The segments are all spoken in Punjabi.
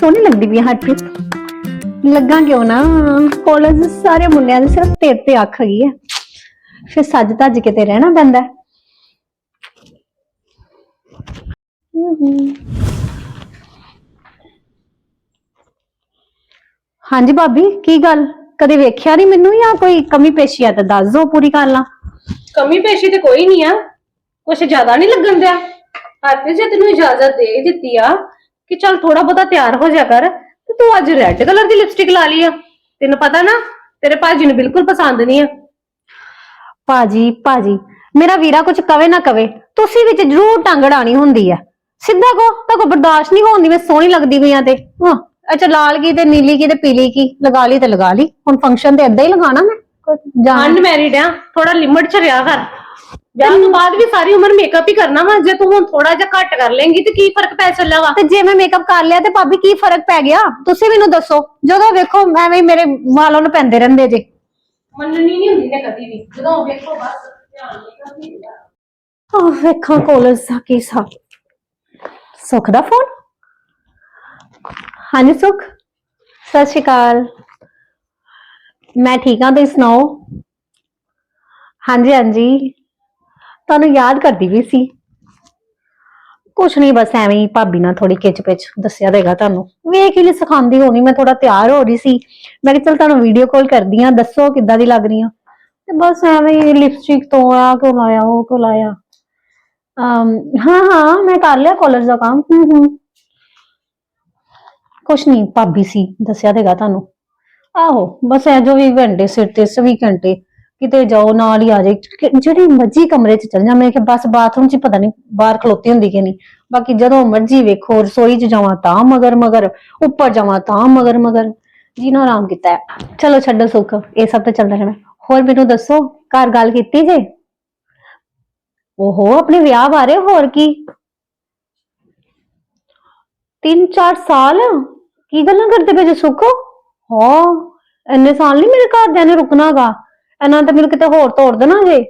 ਸੋਹਣੀ ਲੱਗਦੀ ਵੀ ਹੈ ਹਰਪ੍ਰੀਤ ਲੱਗਾ ਕਿਉਂ ਨਾ? ਕਾਲਜ ਸਾਰੇ ਮੁੰਡਿਆਂ ਦੇ ਸਿਰਫ ਤੇਰੇ ਤੇ ਅੱਖ ਹੈਗੀ ਹੈ ਫਿਰ ਸੱਜ ਧੱਜ ਕੇ ਤੇ ਰਹਿਣਾ ਪੈਂਦਾ। ਹਾਂਜੀ ਭਾਬੀ, ਕੀ ਗੱਲ? ਕਦੇ ਵੇਖਿਆ ਨਹੀਂ ਮੈਨੂੰ ਜਾਂ ਕੋਈ ਕਮੀ ਪੇਸ਼ੀ ਆ ਤਾਂ ਦੱਸ ਦਿਓ ਪੂਰੀ ਕਰ ਲਾਂ ਕਮੀ ਪੇਸ਼ੀ ਤੇ ਕੋਈ ਨਹੀਂ ਆ। ਕੁਛ ਜ਼ਿਆਦਾ ਨਹੀਂ ਲੱਗਣ ਦਿਆ। ਹਰਪ੍ਰੀਤ ਜੇ ਤੈਨੂੰ ਇਜਾਜ਼ਤ ਦੇ ਦਿੱਤੀ ਆ। ਕਿ ਚੱਲ ਥੋੜਾ ਬਹੁਤਾ ਤਿਆਰ ਹੋ ਜਾ ਕਰ ਤੇ ਤੂੰ ਅੱਜ ਰੈੱਡ ਕਲਰ ਦੀ ਲਿਪਸਟਿਕ ਲਾ ਲਈ ਆ। ਤੈਨੂੰ ਪਤਾ ਨਾ ਤੇਰੇ ਭਾਜੀ ਨੂੰ ਬਿਲਕੁਲ ਪਸੰਦ ਨਹੀਂ ਆ। ਭਾਜੀ ਭਾਜੀ ਮੇਰਾ ਵੀਰਾ ਕੁਝ ਕਵੇ ਨਾ ਕਵੇ ਤੁਸੀਂ ਵਿੱਚ ਜ਼ਰੂਰ ਟੰਗ ਅੜਾਣੀ ਹੁੰਦੀ ਆ। ਸਿੱਧਾ ਕੋ ਤਾਂ ਕੋ ਬਰਦਾਸ਼ਤ ਨਹੀਂ ਹੋਉਂਦੀ ਮੈਂ ਸੋਹਣੀ ਲੱਗਦੀ ਪਈ ਆ ਤੇ। ਹਾਂ ਅੱਛਾ ਲਾਲ ਕੀ ਤੇ ਨੀਲੀ ਕੀ ਤੇ ਪੀਲੀ ਕੀ ਲਗਾ ਲਈ ਤੇ ਲਗਾ ਲਈ। ਹੁਣ ਫੰਕਸ਼ਨ ਤੇ ਏਦਾਂ ਹੀ ਲਗਾਣਾ ਮੈਂ। ਜਾਣ। ਅਨਮੈਰਿਡ ਆ ਥੋੜਾ ਲਿਮਟ ਚ ਰਿਹਾ ਕਰ। ਵਿਆਹ ਤੋਂ ਬਾਅਦ ਵੀ ਸਾਰੀ ਉਮਰ ਮੇਕਅਪ ਹੀ ਕਰਨਾ ਵਾ ਜੇ ਤੂੰ ਹੁਣ ਥੋੜਾ ਜਿਹਾ ਘੱਟ ਕਰ ਲੇਂਗੀ ਤੇ ਕੀ ਫ਼ਰਕ ਪੈ ਚੱਲਿਆ ਵਾ? ਤੇ ਜੇ ਮੈਂ ਮੇਕਅਪ ਕਰ ਲਿਆ ਤੇ ਭਾਬੀ ਕੀ ਫ਼ਰਕ ਪੈ ਗਿਆ? ਤੁਸੀਂ ਮੈਨੂੰ ਦੱਸੋ ਜਦੋਂ ਵੇਖੋ ਐਵੇਂ ਹੀ ਮੇਰੇ ਵਾਲਾਂ ਨੂੰ ਪੈਂਦੇ ਰਹਿੰਦੇ ਜੇ। ਮੰਨਣੀ ਨਹੀਂ ਹੁੰਦੀ ਨੇ ਕਦੀ ਵੀ ਜਦੋਂ ਵੇਖੋ ਬਸ ਧਿਆਨ ਮੇਕਅਪ ਹੀ ਹੁੰਦਾ। ਆਹ ਵੇਖਾਂ ਕਾਲਜ ਦਾ ਕੀ ਹਿਸਾਬ। ਸੁਖ ਦਾ ਫੋਨ? ਹਾਂਜੀ ਸੁਖ? ਸਤਿ ਸ਼੍ਰੀ ਅਕਾਲ। ਮੈਂ ਠੀਕ ਹਾਂ ਤੁਸੀਂ ਸੁਣਾਓ? ਹਾਂਜੀ ਹਾਂਜੀ। ਤੁਹਾਨੂੰ ਯਾਦ ਕਰਦੀ ਵੀ ਸੀ। ਕੁਛ ਨਹੀਂ, ਬਸ ਐਵੇਂ ਹੀ ਭਾਬੀ ਨਾਲ ਥੋੜੀ ਖਿੱਚ ਪਿੱਛ ਦੱਸਿਆ ਦੇਗਾ ਤੁਹਾਨੂੰ। ਵੇਖ ਹੀ ਲਈ ਸਿਖਾਉਂਦੀ ਹੋਣੀ, ਮੈਂ ਥੋੜਾ ਤਿਆਰ ਹੋ ਰਹੀ ਸੀ। ਮੈਂ ਕਿਹਾ ਚਲ ਤੁਹਾਨੂੰ ਵੀਡੀਓ ਕਾਲ ਕਰਦੀ ਆ ਦੱਸੋ ਕਿੱਦਾਂ ਦੀ ਲੱਗ ਰਹੀ ਆ ਤੇ ਬਸ ਐਵੇਂ ਹੀ ਲਿਪਸਟਿਕ ਤੋਂ ਆ, ਕਿਉਂ ਲਾਇਆ, ਉਹ ਕਿਉਂ ਲਾਇਆ। ਅਮ, ਹਾਂ ਹਾਂ, ਮੈਂ ਕਰ ਲਿਆ ਕਾਲਜ ਦਾ ਕੰਮ। ਹੂੰ ਹੂੰ। ਕੁਛ ਨਹੀਂ, ਭਾਬੀ ਸੀ, ਦੱਸਿਆ ਦੇਗਾ ਤੁਹਾਨੂੰ। ਆਹੋ, ਬਸ ਐ ਜੋ ਵੀ ਘੰਟੇ ਸਿਰ ਤੇ 24 ਘੰਟੇ ਕਿਤੇ ਜਾਓ, ਨਾਲ ਹੀ ਆ ਜਾਏ। ਕਿ- ਜਿਹੜੀ ਮਰਜ਼ੀ ਕਮਰੇ 'ਚ ਚਲ ਜਾ, ਮੈਂ ਕਿ ਬਸ ਬਾਥਰੂਮ 'ਚ ਹੀ ਪਤਾ ਨਹੀਂ ਬਾਹਰ ਖਲੋਤੀ ਹੁੰਦੀ ਕਿ ਨਹੀਂ। ਬਾਕੀ ਜਦੋਂ ਮਰਜ਼ੀ ਵੇਖੋ, ਰਸੋਈ 'ਚ ਜਾਵਾਂ ਤਾਂ ਮਗਰ ਮਗਰ, ਉੱਪਰ ਜਾਵਾਂ ਤਾਂ ਮਗਰ ਮਗਰ। ਜੀਣਾ ਆਰਾਮ ਕੀਤਾ। ਹੈ ਚਲੋ ਛੱਡੋ ਸੁੱਖ, ਇਹ ਸਭ ਤਾਂ ਚੱਲਦਾ ਰਹਿਣਾ। ਹੋਰ ਮੈਨੂੰ ਦੱਸੋ, ਘਰ ਗੱਲ ਕੀਤੀ ਜੇ? ਓਹੋ, ਆਪਣੇ ਵਿਆਹ ਬਾਰੇ ਹੋਰ ਕੀ? 3-4 ਸਾਲ? ਕੀ ਗੱਲਾਂ ਕਰਦੇ ਪਏ ਜੇ ਸੁੱਖ? ਹਾਂ, ਇੰਨੇ ਸਾਲ ਨਹੀਂ ਮੇਰੇ ਘਰਦਿਆਂ ਨੇ ਰੁਕਣਾਗਾ। ਇਹਨਾਂ ਤਾਂ ਮੈਨੂੰ ਕਿਤੇ ਹੋਰ ਤੋੜ ਦੇਣਾ ਜੇ।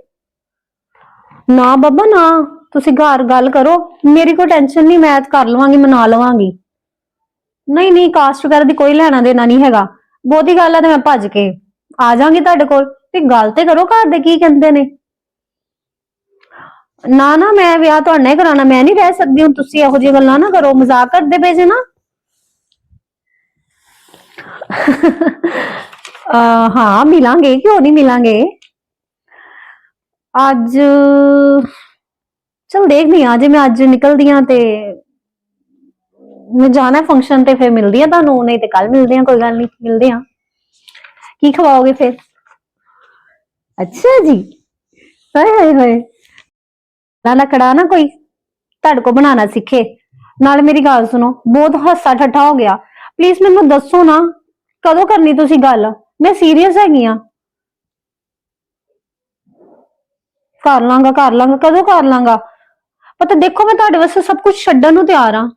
ਨਾ ਬਾਬਾ, ਨਾ। ਤੁਸੀਂ ਘਰ ਗੱਲ ਕਰੋ। ਮੇਰੀ ਕੋਈ ਟੈਨਸ਼ਨ ਨਹੀਂ, ਮੈਂ ਕਰ ਲਵਾਂਗੀ, ਮਨਾ ਲਵਾਂਗੀ। ਨਹੀਂ ਨਹੀਂ ਕਾਸਟ ਵਗੈਰਾ ਦੀ ਕੋਈ ਲੈਣਾ ਦੇਣਾ ਨਹੀਂ ਹੈਗਾ। ਬਹੁਤੀ ਗੱਲ ਆ ਤੇ ਮੈਂ ਭੱਜ ਕੇ ਆ ਜਾਾਂਗੀ ਤੁਹਾਡੇ ਕੋਲ। ਤੇ ਗੱਲ ਤੇ ਕਰੋ ਘਰ ਦੇ ਕੀ ਕਹਿੰਦੇ ਨੇ। ਨਾ ਨਾ, ਮੈਂ ਵਿਆਹ ਤੁਹਾਡੇ ਨਾਲ ਹੀ ਕਰਾਉਣਾ। ਮੈਂ ਨਹੀਂ ਰਹਿ ਸਕਦੀ। ਹੁਣ ਤੁਸੀਂ ਇਹੋ ਜਿਹੀ ਗੱਲਾਂ ਨਾ ਕਰੋ। ਮਜ਼ਾਕ ਕਰਦੇ ਪਏ ਜੇ ਨਾ। ਹਾਂ, ਮਿਲਾਂਗੇ, ਕਿਉਂ ਨਹੀਂ ਮਿਲਾਂਗੇ? ਅੱਜ, ਚਲ ਦੇਖਦੀ ਆ ਜੇ ਮੈਂ ਅੱਜ ਨਿਕਲਦੀ ਆ ਤੇ ਮੈਂ ਜਾਣਾ ਫੰਕਸ਼ਨ ਤੇ, ਫਿਰ ਮਿਲਦੀ ਆ ਤੁਹਾਨੂੰ, ਨਹੀਂ ਤੇ ਕੱਲ ਮਿਲਦੇ ਆ ਕੋਈ ਗੱਲ ਨਹੀਂ, ਮਿਲਦੇ ਆ ਕੀ ਖਵਾਓਗੇ ਫਿਰ? ਅੱਛਾ ਜੀ। ਹਾਏ ਹਾਏ ਹਾਏ। ਲਾਲਾ ਕੜਾ ਨਾ ਕੋਈ, ਤੁਹਾਡੇ ਕੋ ਬਣਾਉਣਾ ਸਿੱਖੇ। ਨਾਲ ਮੇਰੀ ਗੱਲ ਸੁਣੋ, ਬਹੁਤ ਹਾਸਾ ਠੱਠਾ ਹੋ ਗਿਆ। ਪਲੀਜ਼ ਮੈਨੂੰ ਦੱਸੋ ਨਾ, ਕਦੋਂ ਕਰਨੀ ਤੁਸੀਂ ਗੱਲ? ਮੈਂ ਸੀਰੀਅਸ ਹੈਗੀ ਆ। ਕਰ ਲਾਂਗਾ ਕਰ ਲਾਂਗਾ, ਕਦੋਂ ਕਰ ਲਾਂਗਾ? ਪਤਾ ਦੇਖੋ ਮੈਂ ਤੁਹਾਡੇ ਵਾਸਤੇ ਸਭ ਕੁਝ ਛੱਡਣ ਨੂੰ ਤਿਆਰ ਆ।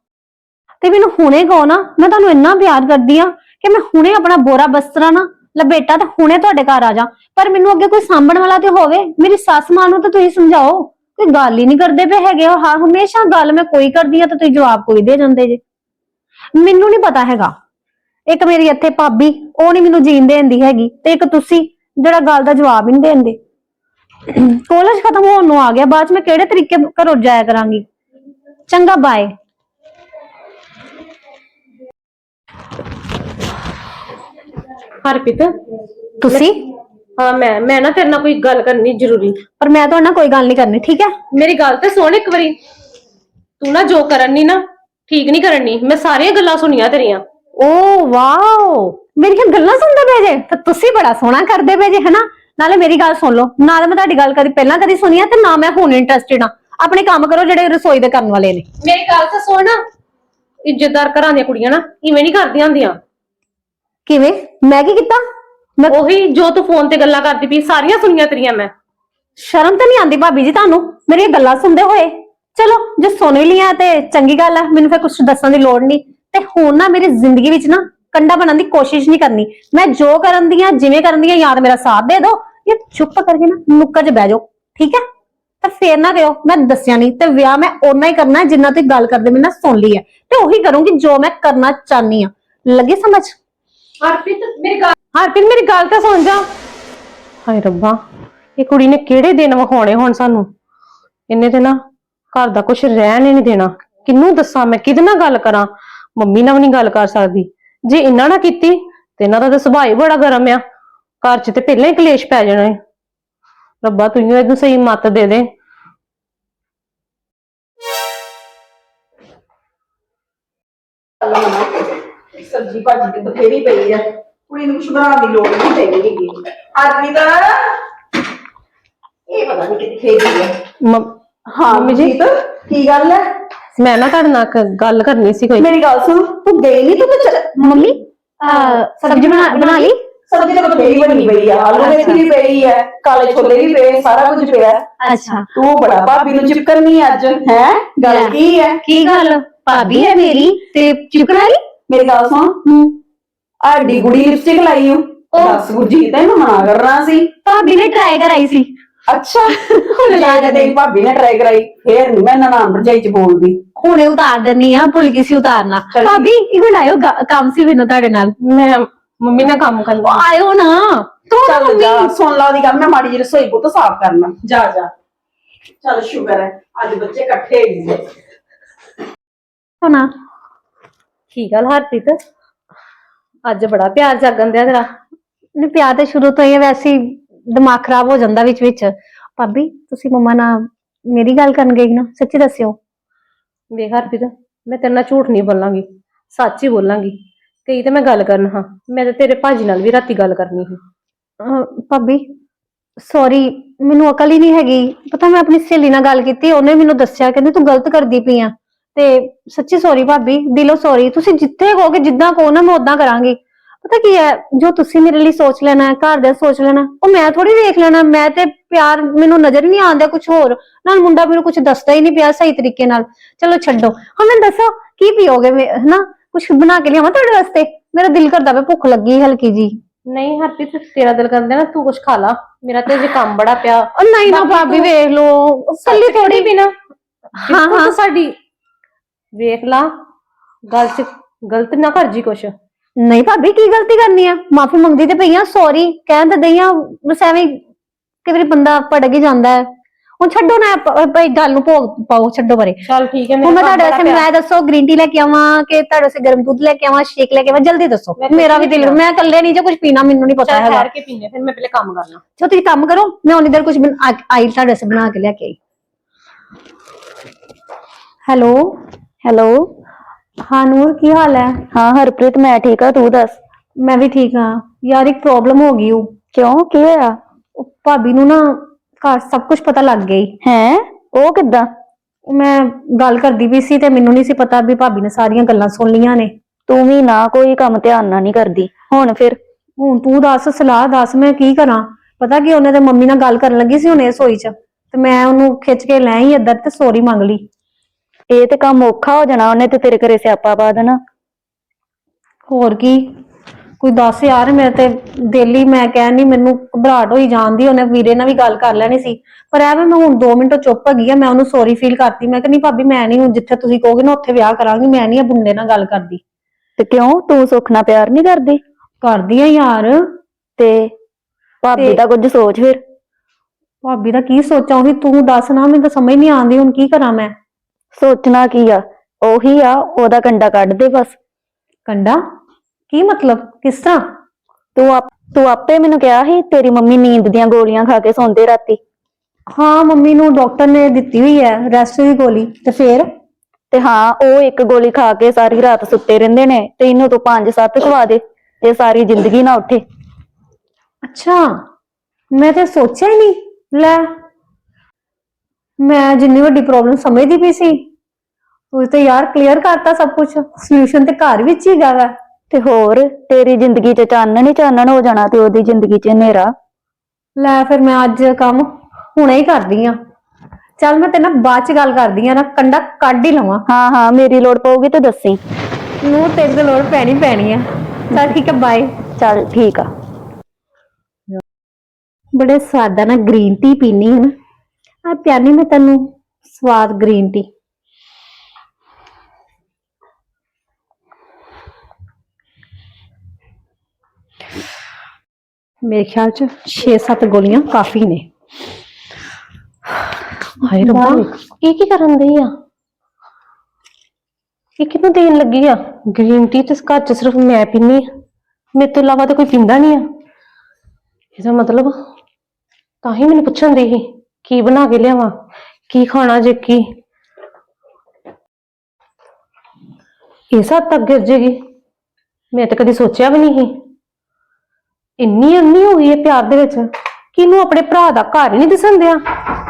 ਤੇ ਮੈਨੂੰ ਹੁਣੇ ਕਹੋ ਨਾ, ਮੈਂ ਤੁਹਾਨੂੰ ਇੰਨਾ ਪਿਆਰ ਕਰਦੀ ਆ ਕਿ ਮੈਂ ਹੁਣੇ ਆਪਣਾ ਬੋਰਾ ਬਸਤਰਾ ਨਾ ਲਪੇਟਾ ਤੇ ਹੁਣੇ ਤੁਹਾਡੇ ਘਰ ਆ ਜਾ। ਪਰ ਮੈਨੂੰ ਅੱਗੇ ਕੋਈ ਸਾਂਭਣ ਵਾਲਾ ਤੇ ਹੋਵੇ, ਮੇਰੀ ਸੱਸ ਮਾਂ ਨੂੰ ਤਾਂ ਤੁਸੀਂ ਸਮਝਾਓ। ਕੋਈ ਗੱਲ ਹੀ ਨਹੀਂ ਕਰਦੇ ਪਏ ਹੈਗੇ ਹੋ ਹਾਂ, ਹਮੇਸ਼ਾ ਗੱਲ ਮੈਂ ਕੋਈ ਕਰਦੀ ਆ ਤਾਂ ਤੁਸੀਂ ਜਵਾਬ ਕੋਈ ਦੇ ਜਾਂਦੇ ਜੇ। ਮੈਨੂੰ ਨਹੀਂ ਪਤਾ ਹੈਗਾ। ਇੱਕ ਮੇਰੀ ਇੱਥੇ ਭਾਬੀ ਉਹ ਨਹੀਂ ਮੈਨੂੰ ਜੀਣ ਦੇਂਦੀ ਹੈਗੀ ਤੇ ਇੱਕ ਤੁਸੀਂ ਜਿਹੜਾ ਗੱਲ ਦਾ ਜਵਾਬ ਹੀ ਨਹੀਂ ਦੇਂਦੇ। ਕਾਲਜ ਖਤਮ ਹੋਣ ਨੂੰ ਆ ਗਿਆ ਬਾਅਦ ਚ ਮੈਂ ਕਿਹੜੇ ਤਰੀਕੇ ਘਰੋਂ ਜਾਇਆ ਕਰਾਂਗੀ? ਚੰਗਾ ਬਾਏ ਹਰਪ੍ਰੀਤ? ਤੁਸੀਂ? ਹਾਂ ਮੈਂ ਮੈਂ ਨਾ ਤੇਰੇ ਨਾਲ ਕੋਈ ਗੱਲ ਕਰਨੀ ਜ਼ਰੂਰੀ। ਪਰ ਮੈਂ ਤੁਹਾਡੇ ਨਾਲ ਕੋਈ ਗੱਲ ਨਹੀਂ ਕਰਨੀ ਠੀਕ ਹੈ? ਮੇਰੀ ਗੱਲ ਤੇ ਸੁਣ ਇੱਕ ਵਾਰੀ। ਤੂੰ ਨਾ ਜੋ ਕਰਨ ਨਾ ਠੀਕ ਨਹੀਂ ਕਰਨੀ। ਮੈਂ ਸਾਰੀਆਂ ਗੱਲਾਂ ਸੁਣੀਆਂ ਤੇਰੀਆਂ। Oh wow. ਮੇਰੀਆਂ ਗੱਲਾਂ ਸੁਣਦੇ ਪਏ ਜੇ? ਤਾਂ ਤੁਸੀਂ ਬੜਾ ਸੋਹਣਾ ਕਰਦੇ ਪਏ ਜੇ ਹਨਾ? ਨਾਲੇ ਮੇਰੀ ਗੱਲ ਸੁਣ ਲਓ। ਨਾ ਤਾਂ ਮੈਂ ਤੁਹਾਡੀ ਗੱਲ ਕਦੀ ਪਹਿਲਾਂ ਕਦੀ ਸੁਣੀ ਆ ਤੇ ਨਾ ਮੈਂ ਹੁਣ ਇੰਟਰਸਟਿਡ ਆ। ਆਪਣੇ ਕੰਮ ਕਰੋ ਜਿਹੜੇ ਰਸੋਈ ਦੇ ਕਰਨ ਵਾਲੇ ਨੇ। ਮੇਰੀ ਗੱਲ ਤੇ ਸੁਣ। ਇੱਜ਼ਤਦਾਰ ਘਰਾਂ ਦੀਆਂ ਕੁੜੀਆਂ ਨਾ ਇਵੇਂ ਨਹੀਂ ਕਰਦੀਆਂ ਹੁੰਦੀਆਂ। ਕਿਵੇਂ? ਮੈਂ ਕੀ ਕੀਤਾ? ਮੈਂ ਉਹੀ ਜੋ ਤੂੰ ਫੋਨ ਤੇ ਗੱਲਾਂ ਕਰਦੀ ਪਈ ਸਾਰੀਆਂ ਸੁਣੀਆਂ ਤੇਰੀਆਂ ਮੈਂ। ਸ਼ਰਮ ਤਾਂ ਨਹੀਂ ਆਉਂਦੀ ਭਾਬੀ ਜੀ ਤੁਹਾਨੂੰ? ਮੇਰੀਆਂ ਗੱਲਾਂ ਸੁਣਦੇ ਹੋਏ? ਚਲੋ ਜੇ ਸੁਣ ਹੀ ਲਿਆ ਤੇ ਚੰਗੀ ਗੱਲ ਹੈ ਮੈਨੂੰ ਫਿਰ ਕੁਝ ਦੱਸਣ ਦੀ ਲੋੜ ਨਹੀਂ। ਤੇ ਹੁਣ ਨਾ ਮੇਰੀ ਜ਼ਿੰਦਗੀ ਵਿੱਚ ਨਾ ਕੰਡਾ ਬਣਨ ਦੀ ਕੋਸ਼ਿਸ਼ ਨਹੀਂ ਕਰਨੀ। ਮੈਂ ਜੋ ਕਰਨ ਦੀ ਆ ਜਿਵੇਂ ਕਰਨ ਦੀ ਆ ਯਾਰ ਮੇਰਾ ਸਾਥ ਦੇ ਦਿਓ ਜਾਂ ਚੁੱਪ ਕਰਕੇ ਨਾ ਨੁੱਕਰ 'ਚ ਬਹਿ ਜਾਓ ਠੀਕ ਹੈ? ਤਾਂ ਫੇਰ ਨਾ ਕਿਓ ਮੈਂ ਦੱਸਿਆ ਨਹੀਂ ਤੇ ਵਿਆਹ ਮੈਂ ਓਨਾ ਹੀ ਕਰਨਾ ਜਿੰਨਾ ਤੁਸੀਂ ਗੱਲ ਕਰਦੇ ਮੇਰੇ ਨਾਲ ਸੁਣ ਲਈ ਹੈ। ਤੇ ਉਹੀ ਕਰੂੰਗੀ ਜੋ ਮੈਂ ਕਰਨਾ ਚਾਹਨੀ ਆ ਲੱਗੇ ਸਮਝ? ਹਰਪ੍ਰੀਤ ਮੇਰੀ ਗੱਲ ਹਰਪ੍ਰੀਤ ਮੇਰੀ ਗੱਲ ਤਾਂ ਸੁਣ ਜਾ। ਹਾਏ ਰੱਬਾ ਇਹ ਕੁੜੀ ਨੇ ਕਿਹੜੇ ਦਿਨ ਵਿਖਾਉਣੇ ਹੁਣ ਸਾਨੂੰ? ਇਹਨੇ ਤੇ ਨਾ ਘਰ ਦਾ ਕੁਝ ਰਹਿਣ ਹੀ ਨਹੀਂ ਦੇਣਾ। ਕਿਹਨੂੰ ਦੱਸਾਂ ਮੈਂ? ਕਿਹਦੇ ਨਾਲ ਗੱਲ ਕਰਾਂ? ਮੰਮੀ ਨਾਲ ਵੀ ਨਹੀਂ ਗੱਲ ਕਰ ਸਕਦੀ। ਜੇ ਇਹਨਾਂ ਨਾਲ ਕੀਤੀ ਤੇ ਇਹਨਾਂ ਦਾ ਤਾਂ ਸੁਭਾਅ ਹੀ ਬੜਾ ਗਰਮ ਆ। ਘਰ 'ਚ ਤੇ ਪਹਿਲਾਂ ਹੀ ਕਲੇਸ਼ ਪੈ ਜਾਣਾ ਹੈ ਰੱਬਾ ਤੂੰ ਇਹਨੂੰ ਸਹੀ ਮੱਤ ਦੇ ਦੇ। ਸਬਜੀ ਭਾਜੀ ਤੇ ਬਥੇਰੀ ਪਈ ਆ। ਕੁੜੀ ਨੂੰ ਕੁਛ ਬਣਾਉਣ ਦੀ ਲੋੜ ਨਹੀਂ ਪੈਣੀ ਹੈਗੀ। ਆਦਮੀ ਦਾ ਇਹ ਪਤਾ ਨਹੀਂ ਕਿੱਥੇ ਗਈ ਹੈ ਮੰਮ- ਹਾਂ ਮਨਜੀਤ, ਕੀ ਗੱਲ ਹੈ ਮੈਂ ਨਾ ਤੁਹਾਡੇ ਨਾਲ ਇੱਕ ਗੱਲ ਕਰਨੀ ਸੀ ਕੋਈ। ਮੇਰੀ ਗੱਲ ਸੁਣ ਤੂੰ ਗਈ ਨਹੀਂ ਤੂੰ ਤਾਂ ਚੱਲ- ਮੰਮੀ ਅਹ, ਸਬਜ਼ੀ ਬਣਾ ਬਣਾ ਲਈ? ਸਬਜ਼ੀ ਤਾਂ ਬਥੇਰੀ ਬਣੀ ਪਈ ਆ ਆਲੂ ਮੇਥੀ ਵੀ ਪਈ ਹੈ ਕਾਲੇ ਛੋਲੇ ਵੀ ਪਏ ਸਾਰਾ ਕੁਝ ਪਿਆ। ਹੈ। ਅੱਛਾ। ਤੂੰ ਬੜਾ ਭਾਬੀ ਨੂੰ ਚਿਪਕਰਨੀ ਅੱਜ ਹੈ? ਗੱਲ ਕੀ ਹੈ? ਕੀ ਗੱਲ? ਭਾਬੀ ਹੈ ਮੇਰੀ ਤੇ ਚਿਕਣਾ ਲਈ ਮੇਰੀ ਗੱਲ ਸੁਣ। ਆਡੀ ਗੁੜੀ ਲਿਪਸਟਿਕ ਲਾਈ ਹੂੰ ਦੱਸ ਗੁਰਜੀਤ ਇਹਨੂੰ ਮਨਾ ਕਰਨਾ ਸੀ। ਭਾਬੀ ਨੇ ਟਰਾਈ ਕਰਾਈ ਸੀ। ਅੱਛਾ ਹੁਣ ਜਾ ਕੇ ਤੇਰੀ ਭਾਬੀ ਨੇ ਟਰਾਈ ਕਰਾਈ ਫੇਰ ਨਹੀਂ ਮੈਂ ਨਨਾਣ ਭਰਜਾਈ ਚ ਬੋਲਦੀ। ਹੁਣੇ ਉਤਾਰ ਦਿੰਨੀ ਆ ਭੁੱਲ ਗਈ ਸੀ ਉਤਾਰਨਾ। ਚੱਲ ਭਾਬੀ ਇਹ ਗ- ਕੰਮ ਸੀ ਮੈਨੂੰ ਤੁਹਾਡੇ ਨਾਲ। ਮੈਂ ਮੰਮੀ ਨਾਲ ਕੰਮ ਕਰਨਾ ਆਇਓ ਨਾ। ਤੂੰ ਚੱਲ ਜਾ ਸੁਣ ਲਾ ਉਹਦੀ ਗੱਲ ਮੈਂ ਮਾੜੀ ਜਿਹੀ ਰਸੋਈ ਪੁੱਤ ਸਾਫ਼ ਕਰਨਾ। ਜਾ ਜਾ। ਚੱਲ ਸ਼ੁਕਰ ਹੈ ਅੱਜ ਬੱਚੇ ਇਕੱਠੇ ਹੀ ਨੇ। ਨਾ ਕੀ ਗੱਲ ਹਰਪ੍ਰੀਤ? ਅੱਜ ਬੜਾ ਪਿਆਰ ਜਾਗਣ ਦਿਆ ਤੇਰਾ। ਨੇ ਪਿਆਰ ਤੇ ਸ਼ੁਰੂ ਤੋਂ ਹੀ ਹੈ, ਵੈਸੇ ਹੀ ਦਿਮਾਗ ਖਰਾਬ ਹੋ ਜਾਂਦਾ ਵਿੱਚ ਵਿੱਚ। ਭਾਬੀ ਤੁਸੀਂ ਮੰਮਾ ਨਾਲ ਮੇਰੀ ਗੱਲ ਕਰਨ ਗਈ ਨਾ ਸੱਚੀ ਦੱਸਿਓ। ਵੇਖ ਹਰਪ੍ਰੀਤ ਮੈਂ ਤੇਰੇ ਨਾਲ ਝੂਠ ਨਹੀਂ ਬੋਲਾਂਗੀ ਸੱਚ ਹੀ ਬੋਲਾਂਗੀ। ਕਈ ਤੇ ਮੈਂ ਗੱਲ ਕਰਨ ਹਾਂ ਮੈਂ ਤੇ ਤੇਰੇ ਭਾਜੀ ਨਾਲ ਵੀ ਰਾਤੀ ਗੱਲ ਕਰਨੀ ਸੀ। ਅਹ, ਭਾਬੀ ਸੌਰੀ ਮੈਨੂੰ ਅਕਲ ਹੀ ਨਹੀਂ ਹੈਗੀ। ਪਤਾ ਮੈਂ ਆਪਣੀ ਸਹੇਲੀ ਨਾਲ ਗੱਲ ਕੀਤੀ ਉਹਨੇ ਮੈਨੂੰ ਦੱਸਿਆ ਕਹਿੰਦੀ ਤੂੰ ਗਲਤ ਕਰਦੀ ਪਈ ਆ। ਤੇ ਸੱਚੀ ਸੌਰੀ ਭਾਬੀ ਦਿਲੋਂ ਸੌਰੀ ਤੁਸੀਂ ਜਿੱਥੇ ਕਹੋਗੇ ਜਿੱਦਾਂ ਕਹੋ ਨਾ ਮੈਂ ਉਦਾਂ ਕਰਾਂਗੀ। ਪਤਾ ਕੀ ਹੈ? ਜੋ ਤੁਸੀਂ ਮੇਰੇ ਲਈ ਸੋਚ ਲੈਣਾ ਹੈ ਘਰ ਦਾ ਸੋਚ ਲੈਣਾ ਉਹ ਮੈਂ ਥੋੜੀ ਵੇਖ ਲੈਣਾ। ਮੈਂ ਤੇ ਪਿਆਰ ਮੈਨੂੰ ਨਜ਼ਰ ਨਹੀਂ ਆਉਂਦਾ ਕੁਝ ਹੋਰ। ਨਾਲ ਮੁੰਡਾ ਮੈਨੂੰ ਕੁਝ ਦੱਸਦਾ ਹੀ ਨਹੀਂ ਪਿਆ ਸਹੀ ਤਰੀਕੇ ਨਾਲ। ਚਲੋ ਛੱਡੋ। ਹਾਂ ਮੈਨੂੰ ਦੱਸੋ ਕੀ ਪੀਓਗੇ ਹਨਾ? ਕੁਝ ਬਣਾ ਕੇ ਲਿਆਵਾਂ ਤੁਹਾਡੇ ਵਾਸਤੇ? ਮੇਰਾ ਦਿਲ ਕਰਦਾ ਪਿਆ ਭੁੱਖ ਲੱਗੀ ਹਲਕੀ ਜੀ। ਨਹੀਂ ਹਰਪ੍ਰੀਤ ਤੇਰਾ ਦਿਲ ਕਰਦਾ ਨਾ ਤੂੰ ਕੁਝ ਖਾ ਲਾ। ਮੇਰਾ ਤੇ ਜੇ ਕੰਮ ਬੜਾ ਪਿਆ। ਉਹ ਨਹੀਂ ਨਾ ਭਾਬੀ ਵੇਖ ਲੋ ਕੱਲੀ ਥੋੜੀ ਵੀ ਨਾ ਹਾਂ ਹਾਂ। ਸਾਡੀ। ਵੇਖ ਲਾ। ਗੱਲ ਚ ਗਲਤ ਨਾ ਕਰ ਜੀ ਕੁਛ। ਨਹੀਂ ਭਾਬੀ ਕੀ ਗਲਤੀ ਕਰਨੀ ਆ? ਮਾਫੀ ਮੰਗਦੀ ਤੇ ਪਈ ਆ ਸੌਰੀ ਕਹਿਣ ਤੇ ਦਈ ਆ ਬਸ ਐਵੇਂ ਕਈ ਵਾਰੀ ਬੰਦਾ ਪੜਗ ਹੀ ਜਾਂਦਾ ਹੈ। ਹੁਣ ਛੱਡੋ ਨਾ ਪ- ਭਾਈ ਗੱਲ ਨੂੰ ਭੋਗ ਪਾਓ ਛੱਡੋ ਪਰੇ ਚੱਲ ਠੀਕ ਹੈ ਹੁਣ ਮੈਂ ਤੁਹਾਡੇ ਵਾਸਤੇ ਮੈਂ ਦੱਸੋ ਗ੍ਰੀਨ ਟੀ ਲੈ ਕੇ ਆਵਾਂ ਕਿ ਤੁਹਾਡੇ ਵਾਸਤੇ ਗਰਮ ਦੁੱਧ ਲੈ ਕੇ ਆਵਾਂ ਸ਼ੇਕ ਲੈ ਕੇ ਆਵਾਂ ਜਲਦੀ ਦੱਸੋ। ਮੈਂ ਕੁਛ ਮੇਰਾ ਵੀ ਨਹੀਂ ਦਿਲ ਮੈਂ ਇਕੱਲੇ ਨਹੀਂ ਜੇ ਕੁਝ ਪੀਣਾ ਮੈਨੂੰ ਨਹੀਂ। ਪਤਾ ਹੈਗਾ। ਠਹਿਰ ਕੇ ਪੀਨੇ ਫਿਰ ਮੈਂ ਪਹਿਲੇ ਕੰਮ ਕਰਨਾ ਚਲੋ ਤੁਸੀਂ ਕੰਮ ਕਰੋ ਮੈਂ ਉਨੀ ਦੇਰ ਕੁਝ ਆਈ ਤੁਹਾਡੇ ਵਾਸਤੇ ਬਣਾ ਕੇ ਲਿਆ ਕੇ ਆਈ। Hello hello. ਹਾਂ ਨੂਰ ਕੀ ਹਾਲ ਹੈ? ਹਾਂ ਹਰਪ੍ਰੀਤ ਮੈਂ ਠੀਕ ਆ ਤੂੰ ਦੱਸ? ਮੈਂ ਵੀ ਠੀਕ ਹਾਂ। ਯਾਰ ਇੱਕ ਪ੍ਰੋਬਲਮ ਹੋ ਗਈ ਉਹ ਕਿਉਂ? ਕੀ ਹੋਇਆ? ਉਹ ਭਾਬੀ ਨੂੰ ਨਾ ਘਰ ਸਭ ਕੁਝ ਪਤਾ ਲੱਗ ਗਈ ਹੈ? ਉਹ ਕਿੱਦਾਂ? ਮੈਂ ਗੱਲ ਕਰਦੀ ਵੀ ਸੀ ਤੇ ਮੈਨੂੰ ਨਹੀਂ ਸੀ ਪਤਾ ਵੀ ਭਾਬੀ ਨੇ ਸਾਰੀਆਂ ਗੱਲਾਂ ਸੁਣ ਲੀਆਂ ਨੇ। ਤੂੰ ਵੀ ਨਾ ਕੋਈ ਕੰਮ ਧਿਆਨ ਨਾਲ ਨਹੀਂ ਕਰਦੀ। ਹੁਣ ਫਿਰ? ਹੁਣ ਤੂੰ ਦੱਸ ਸਲਾਹ ਦੱਸ ਮੈਂ ਕੀ ਕਰਾਂ? ਪਤਾ ਕੀ ਉਹਨੇ ਤੇ ਮੰਮੀ ਨਾਲ ਗੱਲ ਕਰਨ ਲੱਗੀ ਸੀ ਹੁਣੇ ਸੋਈ ਚ। ਤੇ ਮੈਂ ਉਹਨੂੰ ਖਿੱਚ ਕੇ ਲੈ ਆਈ ਇੱਧਰ ਤੇ ਸੌਰੀ ਮੰਗ ਲਈ। ਇਹ ਤੇ ਕੰਮ ਔਖਾ ਹੋ ਜਾਣਾ ਉਹਨੇ ਤੇ ਤੇਰੇ ਘਰੇ ਸਿਆਪਾ ਪਾ ਦੇਣਾ। ਹੋਰ ਕੀ? ਕੋਈ ਦੱਸ ਯਾਰ ਮੈਂ ਤੇ ਦਿੱਲੀ ਮੈਂ ਨਹੀਂ ਮੈਨੂੰ ਘਬਰਾਹਟ ਹੋਈ ਜਾਂਦੀ ਉਹਨੇ ਵੀਰੇ ਨਾਲ ਵੀ ਗੱਲ ਕਰ ਲੈਣੀ ਸੀ। ਪਰ ਐਵੇਂ ਮੈਂ ਹੁਣ 2 ਮਿੰਟ ਚੁੱਪ ਹੈਗੀ ਆ ਮੈਂ ਉਹਨੂੰ ਸੌਰੀ ਫੀਲ ਕਰਤੀ ਮੈਂ ਕਹਿੰਦੀ ਭਾਬੀ ਮੈਂ ਨਹੀਂ ਹੁਣ ਜਿੱਥੇ ਤੁਸੀਂ ਕਹੋਗੇ ਨਾ ਉੱਥੇ ਵਿਆਹ ਕਰਾਂਗੀ ਮੈਂ ਨਹੀਂ ਆ ਬੁੰਡੇ ਨਾਲ ਗੱਲ ਕਰਦੀ। ਤੇ ਕਿਉਂ? ਤੂੰ ਸੁੱਖ ਨਾਲ ਪਿਆਰ ਨਹੀਂ ਕਰਦੀ? ਕਰਦੀ ਆ ਯਾਰ। ਤੇ ਭਾਬੀ ਦਾ ਕੁਝ ਸੋਚ ਫਿਰ। ਭਾਬੀ ਦਾ ਕੀ ਸੋਚਾਂ ਉਹੀ ਤੂੰ ਦੱਸ ਨਾ ਮੈਨੂੰ ਤਾਂ ਸਮਝ ਨਹੀਂ ਆਉਂਦੀ ਹੁਣ ਕੀ ਕਰਾਂ ਮੈਂ? ਸੋਚਣਾ ਕੀ ਆ? ਉਹੀ ਆ ਉਹਦਾ ਕੰਡਾ ਕੱਢ ਦੇ ਬਸ। ਕੰਡਾ? ਕੀ ਮਤਲਬ? ਕਿਸ ਤਰ੍ਹਾਂ? ਤੂੰ ਆਪ ਤੂੰ ਆਪੇ ਮੈਨੂੰ ਕਿਹਾ ਸੀ ਤੇਰੀ ਮੰਮੀ ਨੀਂਦ ਦੀਆਂ ਗੋਲੀਆਂ ਖਾ ਕੇ ਸੌਂਦੇ ਰਾਤੀ। ਹਾਂ ਮੰਮੀ ਨੂੰ ਡਾਕਟਰ ਨੇ ਦਿੱਤੀ ਹੋਈ ਹੈ ਰੈਸਟ ਦੀ ਗੋਲੀ। ਤੇ ਫੇਰ? ਤੇ ਹਾਂ ਉਹ ਇੱਕ ਗੋਲੀ ਖਾ ਕੇ ਸਾਰੀ ਰਾਤ ਸੁੱਤੇ ਰਹਿੰਦੇ ਨੇ ਤੇ ਇਹਨੂੰ ਤੂੰ ਪੰਜ ਸੱਤ ਖਵਾ ਦੇ ਤੇ ਸਾਰੀ ਜ਼ਿੰਦਗੀ ਨਾ ਉੱਠੇ। ਅੱਛਾ ਮੈਂ ਤੇ ਸੋਚਿਆ ਹੀ ਨਹੀਂ। ਲੈ ਮੈਂ ਜਿੰਨੀ ਵੱਡੀ ਪ੍ਰੋਬਲਮ ਸਮਝਦੀ ਪਈ ਸੀ। ਤੂੰ ਤੇ ਯਾਰ ਕਲੀਅਰ ਕਰਤਾ ਸਭ ਕੁਝ ਸੋਲੂਸ਼ਨ ਤੇ ਘਰ ਵਿੱਚ ਹੀ ਗਾ ਵਾ। ਤੇ ਹੋਰ ਤੇਰੀ ਜ਼ਿੰਦਗੀ 'ਚ ਚਾਨਣ ਹੀ ਚਾਨਣ ਹੋ ਜਾਣਾ ਤੇ ਉਹਦੀ ਜ਼ਿੰਦਗੀ 'ਚ ਹਨੇਰਾ। ਲੈ ਫਿਰ ਮੈਂ ਅੱਜ ਕੰਮ ਹੁਣੇ ਹੀ ਕਰਦੀ ਆ। ਚੱਲ ਮੈਂ ਤੇ ਨਾਲ ਬਾਅਦ ਚ ਗੱਲ ਕਰਦੀ ਆ ਨਾ ਕੰਡਾ ਕੱਢ ਹੀ ਲਵਾਂ। ਹਾਂ ਹਾਂ ਮੇਰੀ ਲੋੜ ਪਊਗੀ ਤੇ ਦੱਸੀ। ਨੂੰ ਤੇਰੇ ਤੇ ਲੋੜ ਪੈਣੀ ਪੈਣੀ ਆ। ਚੱਲ ਠੀਕ ਹੈ ਬਾਏ ਚੱਲ ਠੀਕ ਆ। ਬੜੇ ਸਵਾਦਾ ਨਾ ਗ੍ਰੀਨ ਟੀ ਪੀਣੀ ਹੈ ਨਾ। ਆ ਪਿਆਨੀ ਮੈਂ ਤੈਨੂੰ ਸਵਾਦ ਗ੍ਰੀਨ ਟੀ ਮੇਰੇ ਖਿਆਲ ਚ 6-7 ਗੋਲੀਆਂ ਕਾਫੀ ਨੇ। ਹਾਏ ਰੱਬਾ। ਇਹ ਕੀ ਕਰਨ ਦਈ ਆ? ਇਹ ਕਿਹਨੂੰ ਦੇਣ ਲੱਗੀ ਆ? ਗ੍ਰੀਨ ਟੀ ਤੇ ਘਰ ਚ ਸਿਰਫ ਮੈਂ ਪੀਨੀ ਆ। ਮੇਰੇ ਤੋਂ ਇਲਾਵਾ ਤਾਂ ਕੋਈ ਪੀਂਦਾ ਨਹੀਂ ਆ। ਇਹਦਾ ਮਤਲਬ ਤਾਂ ਹੀ ਮੈਨੂੰ ਪੁੱਛਣ ਦੀ ਸੀ। ਕੀ ਬਣਾ ਕੇ ਲਿਆਵਾਂ? ਕੀ ਖਾਣਾ ਜੇ ਕੀ? ਇਸ ਹੱਦ ਤੱਕ ਗਿਰ ਜੇਗੀ। ਮੈਂ ਤਾਂ ਕਦੀ ਸੋਚਿਆ ਵੀ ਨਹੀਂ ਸੀ। ਇੰਨੀ ਅੰਨੀ ਹੋ ਗਈ ਹੈ ਪਿਆਰ ਦੇ ਵਿੱਚ ਕਿ ਇਹਨੂੰ ਆਪਣੇ ਭਰਾ ਦਾ ਘਰ ਹੀ ਨਹੀਂ ਦਿਸਣ ਦਿਆ।